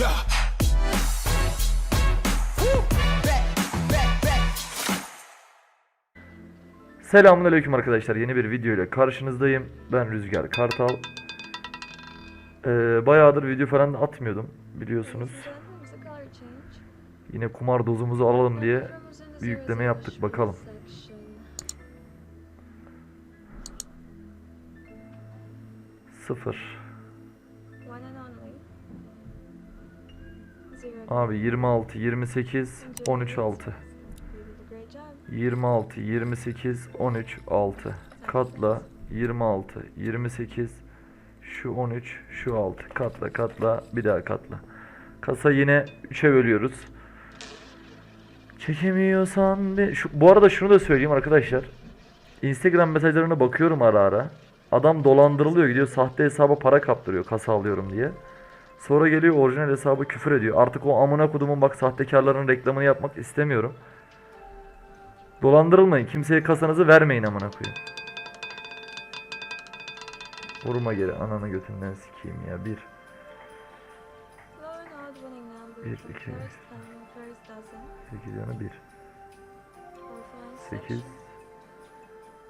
Yeah. Selamünaleyküm arkadaşlar. Yeni bir video ile karşınızdayım. Ben Rüzgar Kartal. Ee, bayağıdır video falan atmıyordum biliyorsunuz. Yine kumar dozumuzu alalım diye bir yükleme yaptık bakalım. Sıfır. Abi 26, 28, 13, 6. 26, 28, 13, 6. Katla 26, 28, şu 13, şu 6. Katla katla bir daha katla. Kasa yine 3'e bölüyoruz. Çekemiyorsan be... Şu, bu arada şunu da söyleyeyim arkadaşlar. Instagram mesajlarına bakıyorum ara ara. Adam dolandırılıyor gidiyor sahte hesaba para kaptırıyor kasa alıyorum diye. Sonra geliyor orijinal hesabı küfür ediyor. Artık o amına kodumun bak sahtekarların reklamını yapmak istemiyorum. Dolandırılmayın. Kimseye kasanızı vermeyin amına koyayım. Vurma geri ananı götünden sikeyim ya. Bir. Bir, iki, Sekiz yanı bir. Sekiz.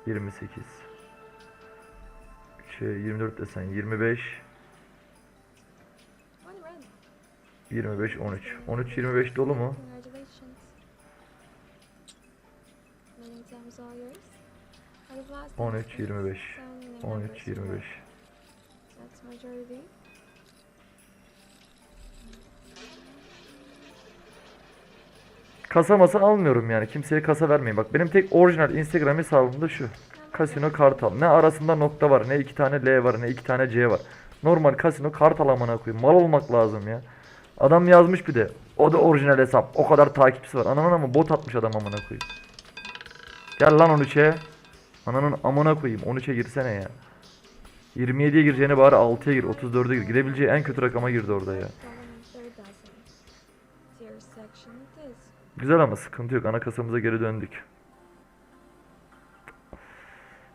Yirmi sekiz. Şey 24 desen 25. 25 13. 13 25 dolu mu? 13 25. 13 25. That's majority. Kasa masa almıyorum yani. Kimseye kasa vermeyin. Bak benim tek orijinal Instagram hesabım da şu. Kasino Kartal. Ne arasında nokta var, ne iki tane L var, ne iki tane C var. Normal Kasino Kartal amına koyayım. Mal olmak lazım ya. Adam yazmış bir de. O da orijinal hesap. O kadar takipçisi var. Ananın ama bot atmış adam amına koyayım. Gel lan 13'e. Ananın amına koyayım. 13'e girsene ya. 27'ye gireceğine bari 6'ya gir, 34'e gir. Girebileceği en kötü rakama girdi orada ya. Güzel ama sıkıntı yok. Ana kasamıza geri döndük.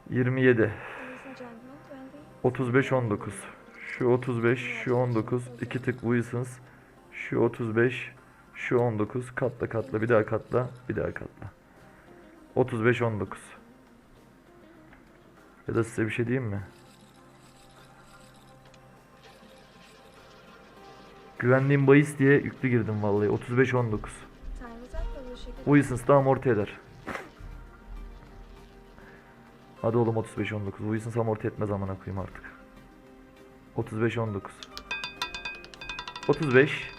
27. Ladies and gentlemen, 20. 35 19. Şu 35, şu 19. iki tık Wilsons. Şu 35, şu 19. Katla katla bir daha katla, bir daha katla. 35 19. Ya da size bir şey diyeyim mi? Güvenliğim bahis diye yüklü girdim vallahi. 35 19. Time is up. We wish you good Wilsons da amorti eder. Hadi oğlum 35 19. Wilsons amorti etmez amına koyayım artık. 35 19. 35.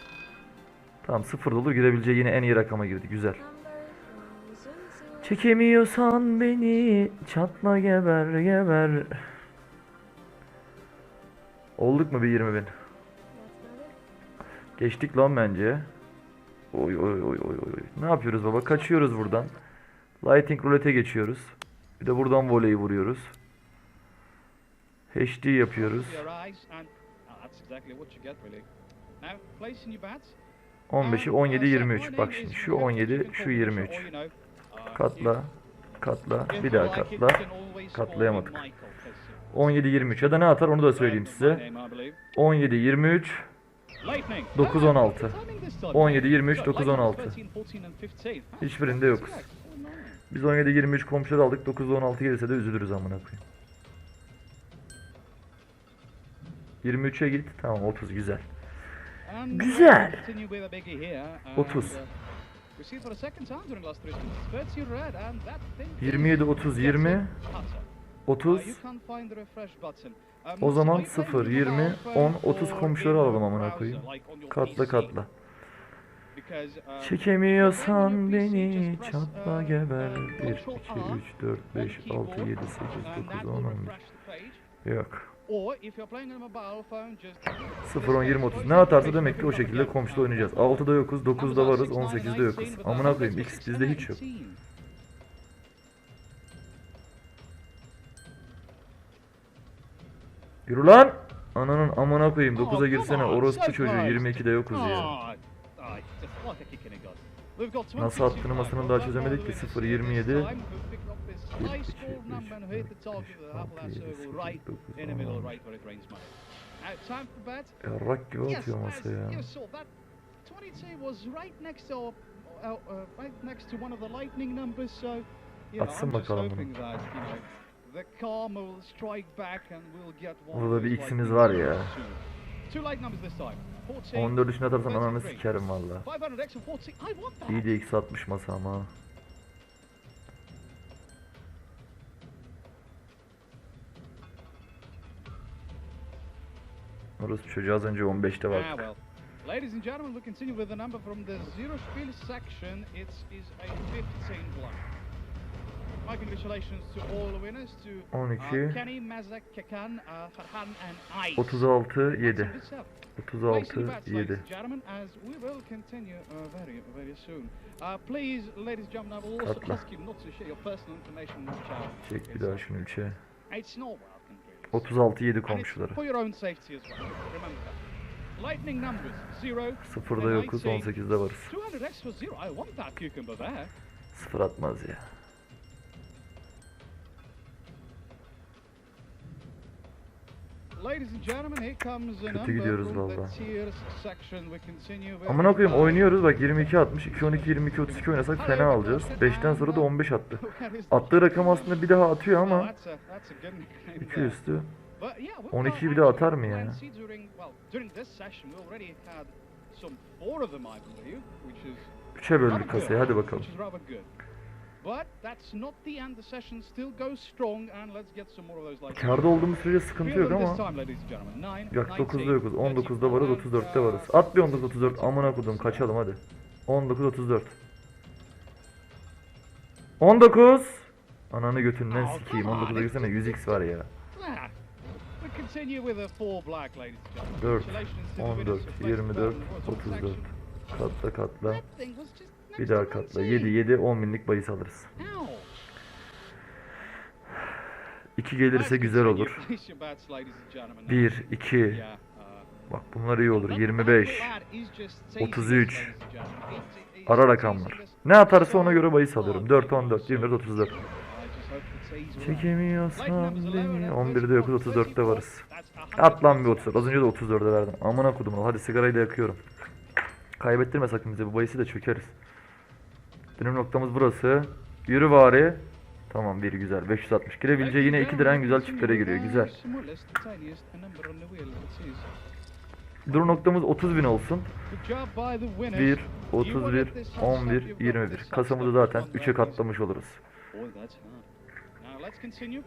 Tamam sıfır dolu girebileceği yine en iyi rakama girdi. Güzel. Çekemiyorsan beni çatla geber geber. Olduk mu bir 20 bin? Geçtik lan bence. Oy oy oy oy oy. Ne yapıyoruz baba? Kaçıyoruz buradan. Lighting roulette geçiyoruz. Bir de buradan voleyi vuruyoruz. HD yapıyoruz. Your eyes and uh, that's exactly what you get really. Now, placing your bets. 15'i And, 17 uh, 23. so my Bak şimdi şu Rick, 17 you can şu call me Richard, 23. or, you know, uh, Katla katla bir daha katla. Katlayamadık. Michael, 'cause, 17 23 ya da ne atar onu da söyleyeyim size. name, I believe. 17 23 Lightning. 9 Ah, 16. good timing this time. 17 23 So, 9 Lightning 16. 13, 14 and 15. Ah, Hiçbirinde yokuz. Oh. Biz 17 23 komşuları aldık. 9 16 gelirse de üzülürüz amına koyayım. 23'e git. Tamam 30 güzel. Güzel. we'll continue with a biggie here, and, 30. uh, we see it for the second time during last three spins. 30 red, and that thing is 27 30 20 getting hotter. 30 Uh, you can't find the refresh button. Um, O zaman are you playing 0 with 20 mobile 10 phone 30 or komşuları alalım amına koyayım. Katla katla. Um, Çekemiyorsan beni çatla uh, geber. uh, 1 2 Control 3 R 4 on 5 6 keyboard, 7 8 and that 9 will 10 11 refresh the page. Yok. Or if you're playing on a mobile phone, just 0 10 20 30 ne atarsa demek ki o şekilde komşuda oynayacağız. 6'da yokuz, 9'da varız, 18'de yokuz. Amına koyayım X bizde hiç yok. Yürü lan! Ananın amına koyayım 9'a girsene orospu çocuğu 22'de yokuz ya. Nasıl attığını masanın daha çözemedik ki 0 27 high Bir, iki, score üç, number and hit the target the of altı, yedi, circle right in the middle, right where it rains money. Now, time for. Yarrak gibi Yes, atıyor as masaya ya. you saw, that 22 was right next to, uh, uh, right next to one of the lightning numbers, so, you know, Atsın I'm just hoping that, you know, the karma will strike back and we'll get one of bir X'imiz var ya. Two light numbers this time. 14, 14 üstüne atarsan ananı 23. sikerim valla. 500x and 14. I want that. İyi de X atmış masa ama. Orası çocuğu az önce 15'te Ah, bak. well. Ladies and gentlemen, we continue with the number from the zero spiel section. It is a 15 block. My congratulations to all the winners, to 12, uh, Kenny, Mazak, Kakan, uh, Farhan and Ice. 36, 7. That's a good stuff. 36, Placing bets, ladies 7. and gentlemen, as we will continue uh, very, very soon. Please, ladies and gentlemen, I will also ask you not to share your personal information in the chat. Çek bir daha şunu 3'e. It's not welcome, please. 36, 7 And it's komşuları. for your own safety as well. Remember that. Lightning numbers, 0 Sıfırda yokuz, 18'de varız. 200x for 0. I want that cucumber there. Sıfır atmaz ya. Kötü gidiyoruz valla. koyayım uh, oynuyoruz bak 22 60 2 12 22 32 oynasak fena alacağız. 5'ten sonra da 15 attı. Attığı rakam aslında bir daha atıyor ama that's a, that's a good name 2 there. üstü. But yeah, we've 12'yi got bir de atar mı ya? plenty During, well, during this session, we already had some four of them, I believe, which is 3'e rather böldük kasayı hadi bakalım. But that's not the end. The session still goes strong, and let's get some more of those like. Karda olduğumuz sürece sıkıntı yok ama Yok 9'da 19, yokuz. 19'da varız, 31, 34'te varız. At bir 19 34. Amına kodum kaçalım hadi. 19 34. 19. Ananı götünden sikeyim. 19'a girsene 100x var ya. Ah, We continue with a four black, ladies and gentlemen. 4, Congratulations to the 14, winners of Place 24, Bell and Royal 34. Section. Katla katla. Bir daha katla. 19. 7 7 10 binlik bahis alırız. Ow. 2 gelirse güzel olur. Place your bets, ladies and gentlemen. 1 2 Yeah, uh, Bak bunlar iyi olur. that- 25 that lad is just teasing us, 33. ladies and gentlemen. He's- he's Ara rakamlar. Ne atarsa ona göre bahis alıyorum. hard, 4 you 14 know, 24 so 34. I just hope that he's right. Çekemiyorsan beni. 11'de yokuz 34'te varız. At lan bir 34. Az önce de 34'e verdim. Amına kodum. Hadi sigarayı da yakıyorum. Kaybettirme sakın bize. Bu bahisi de çökeriz. Benim noktamız burası. Yürü bari. Tamam bir güzel. 560. Girebileceği yine iki diren güzel çiftlere giriyor. Güzel. Dur noktamız 30 bin olsun. 1, 31, 11, 21. Kasamızı zaten 3'e katlamış oluruz.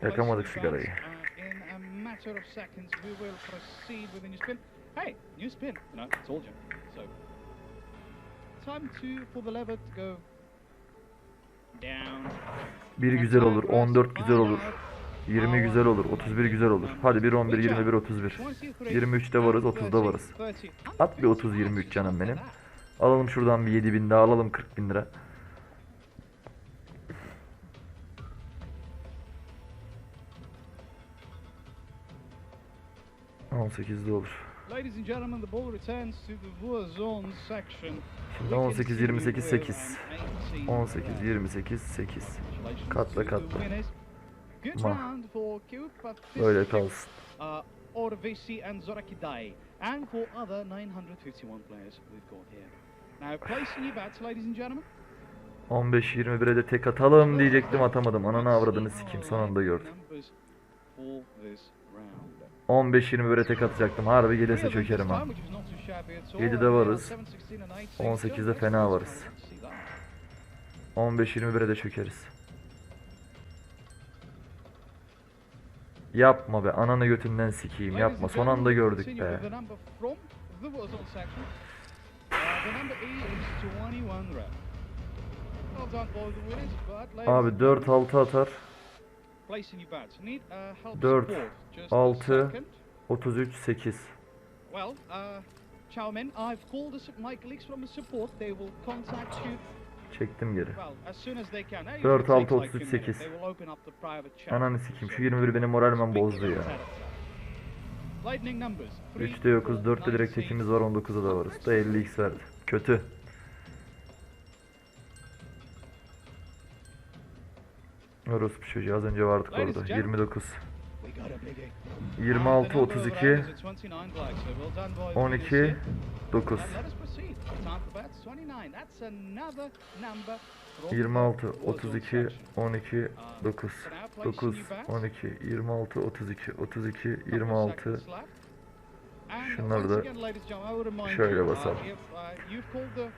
Yakamadık sigarayı. Time to for the lever to go down. Bir güzel olur. 14 güzel olur. 20 güzel olur. 31 güzel olur. Hadi 1, 11, 21, 31. 23'te varız, 30'da varız. At bir 30, 23 canım benim. Alalım şuradan bir 7 bin daha alalım 40 bin lira. ...18'de olur. Ladies and gentlemen, the ball returns to the Vua zone section. Şimdi 18, 28, 8. 18, 28, 8. Katla, katla. Ma. Öyle kalsın. uh, Orvisi and Zorakidai, and for other 951 players we've got here. Now, placing your bets, ladies and gentlemen. 15-21'e de tek atalım diyecektim atamadım. Ananı avradını sikeyim son anda gördüm. Numbers for this round. 15-21'e tek atacaktım. Harbi gelirse çökerim ha. 7'de varız. 18'de fena varız. 15-21'e de çökeriz. Yapma be ananı götünden sikeyim yapma son anda gördük be. Abi 4-6 atar 4, 6, 33 8. Well, uh, Chowmin, I've called the, my colleagues from the support. They will contact you Çektim geri. well as soon as they can. It 4, usually 6, takes like 33, two minutes. 8. They will open up the private chat. Ananı sikeyim şu 21 benim moralmen bozdu ya. Lightning numbers. 3'te yokuz 4'te direkt tekimiz var 19'da da varız. Da 50x verdi. Kötü. Orospu çocuğu az önce vardık orada. and gentlemen. 29. We got a biggie. 26 And the number of 32 rounds is 29 black, so well done by the 12 winners 9 here. And let us proceed. Time for bets 29. That's another number from the 26 Warzone 32 section. 12 9 So now place 9 your bets. 12 26 32 32 Couple of 26 seconds left. And Şunları da şöyle uh, basalım. uh,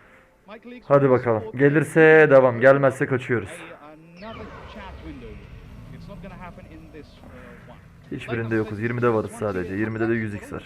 Hadi bakalım. Gelirse devam. Gelmezse kaçıyoruz. a- another chat window. It's not gonna happen in this uh, one. Hiçbirinde yokuz. 20'de varız sadece. 20'de de 100x var.